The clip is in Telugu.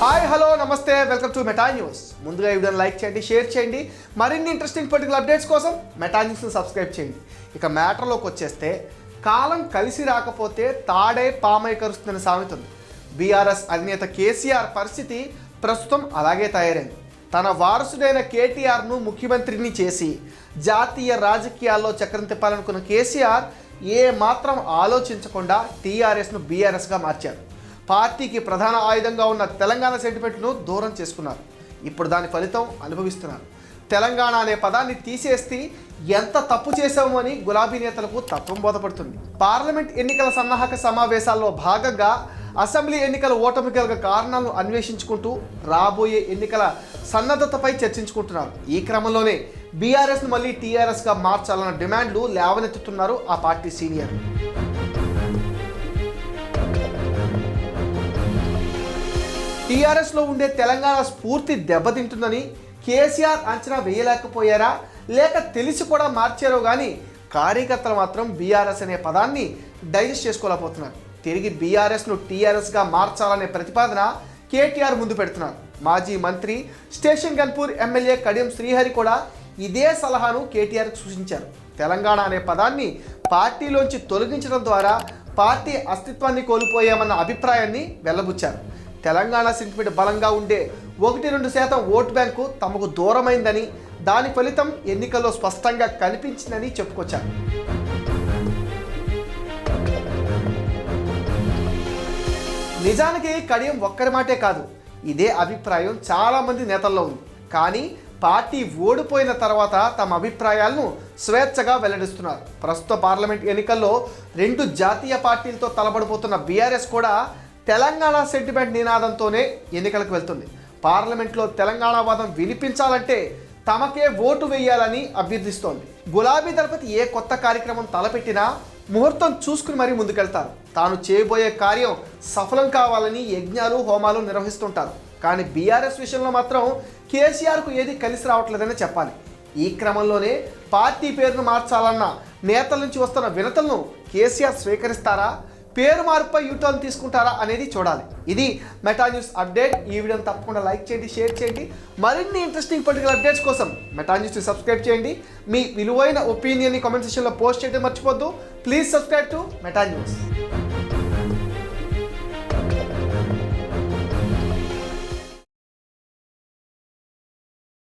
హాయ్ హలో నమస్తే. Welcome to Meta news. ముందుగా ఈ విధంగా లైక్ చేయండి షేర్ చేయండి. మరిన్ని ఇంట్రెస్టింగ్ పొలిటికల్ అప్డేట్స్ కోసం మెటా న్యూస్ని సబ్స్క్రైబ్ చేయండి. ఇక మ్యాటర్లోకి వచ్చేస్తే కాలం కలిసి రాకపోతే తాడే పామై కరుస్తుందని సామెత ఉంది బీఆర్ఎస్ అధినేత కేసీఆర్ పరిస్థితి ప్రస్తుతం అలాగే తయారైంది. తన వారసుడైన కేటీఆర్ను ముఖ్యమంత్రిని చేసి జాతీయ రాజకీయాల్లో చక్రం తిప్పాలనుకున్న కేసీఆర్ ఏ మాత్రం ఆలోచించకుండా టీఆర్ఎస్ను బీఆర్ఎస్గా మార్చారు. పార్టీకి ప్రధాన ఆయుధంగా ఉన్న తెలంగాణ సెంటిమెంట్ను దూరం చేసుకున్నారు. ఇప్పుడు దాని ఫలితం అనుభవిస్తున్నారు. తెలంగాణ అనే పదాన్ని తీసేస్తే ఎంత తప్పు చేశామని అని గులాబీ నేతలకు తత్వం బోధపడుతుంది. పార్లమెంట్ ఎన్నికల సన్నాహక సమావేశాల్లో భాగంగా అసెంబ్లీ ఎన్నికల ఓటమి గల కారణాలను అన్వేషించుకుంటూ రాబోయే ఎన్నికల సన్నద్ధతపై చర్చించుకుంటున్నారు. ఈ క్రమంలోనే బీఆర్ఎస్ను మళ్ళీ టీఆర్ఎస్గా మార్చాలన్న డిమాండ్లు లేవనెత్తుతున్నారు ఆ పార్టీ సీనియర్. టీఆర్ఎస్లో ఉండే తెలంగాణ స్ఫూర్తి దెబ్బతింటుందని కేసీఆర్ అంచనా వేయలేకపోయారా? లేక తెలిసి కూడా మార్చారో కానీ కార్యకర్తలు మాత్రం బీఆర్ఎస్ అనే పదాన్ని డైజెస్ట్ చేసుకోలేకపోతున్నారు. తిరిగి బీఆర్ఎస్ను టీఆర్ఎస్గా మార్చాలనే ప్రతిపాదన కేటీఆర్ ముందు పెడుతున్నారు. మాజీ మంత్రి స్టేషన్ గన్పూర్ ఎమ్మెల్యే కడియం శ్రీహరి కూడా ఇదే సలహాను కేటీఆర్కి సూచించారు. తెలంగాణ అనే పదాన్ని పార్టీలోంచి తొలగించడం ద్వారా పార్టీ అస్తిత్వాన్ని కోల్పోయామన్న అభిప్రాయాన్ని వెల్లబుచ్చారు. తెలంగాణ సెంటిమెంట్ బలంగా ఉండే ఒకటి రెండు శాతం ఓటు బ్యాంకు తమకు దూరమైందని దాని ఫలితం ఎన్నికల్లో స్పష్టంగా కనిపించిందని చెప్పుకొచ్చారు. నిజానికి కడియం ఒక్కరి మాటే కాదు ఇదే అభిప్రాయం చాలామంది నేతల్లో ఉంది. కానీ పార్టీ ఓడిపోయిన తర్వాత తమ అభిప్రాయాలను స్వేచ్ఛగా వెల్లడిస్తున్నారు. ప్రస్తుత పార్లమెంట్ ఎన్నికల్లో రెండు జాతీయ పార్టీలతో తలబడిపోతున్న బీఆర్ఎస్ కూడా తెలంగాణ సెంటిమెంట్ నినాదంతోనే ఎన్నికలకు వెళ్తుంది. పార్లమెంట్లో తెలంగాణ వాదం వినిపించాలంటే తమకే ఓటు వేయాలని అభ్యర్థిస్తోంది. గులాబీ దళపతి ఏ కొత్త కార్యక్రమం తలపెట్టినా ముహూర్తం చూసుకుని మరీ ముందుకెళ్తారు. తాను చేయబోయే కార్యం సఫలం కావాలని యజ్ఞాలు హోమాలు నిర్వహిస్తుంటారు. కానీ బీఆర్ఎస్ విషయంలో మాత్రం కేసీఆర్కు ఏది కలిసి రావట్లేదని చెప్పాలి. ఈ క్రమంలోనే పార్టీ పేరును మార్చాలన్న నేతల నుంచి వస్తున్న వినతలను కేసీఆర్ స్వీకరిస్తారా? పేరు మార్పుపై యూటర్న్ తీసుకుంటారా అనేది చూడాలి. ఇది మెటా న్యూస్ అప్డేట్. ఈ వీడియోని తప్పకుండా లైక్ చేయండి షేర్ చేయండి. మరిన్ని ఇంట్రెస్టింగ్ పొలిటికల్ అప్డేట్స్ కోసం మెటా న్యూస్ని సబ్స్క్రైబ్ చేయండి. మీ విలువైన ఒపీనియన్ని కామెంట్ సెక్షన్లో పోస్ట్ చేయడం మర్చిపోద్దు. Please subscribe to Meta news.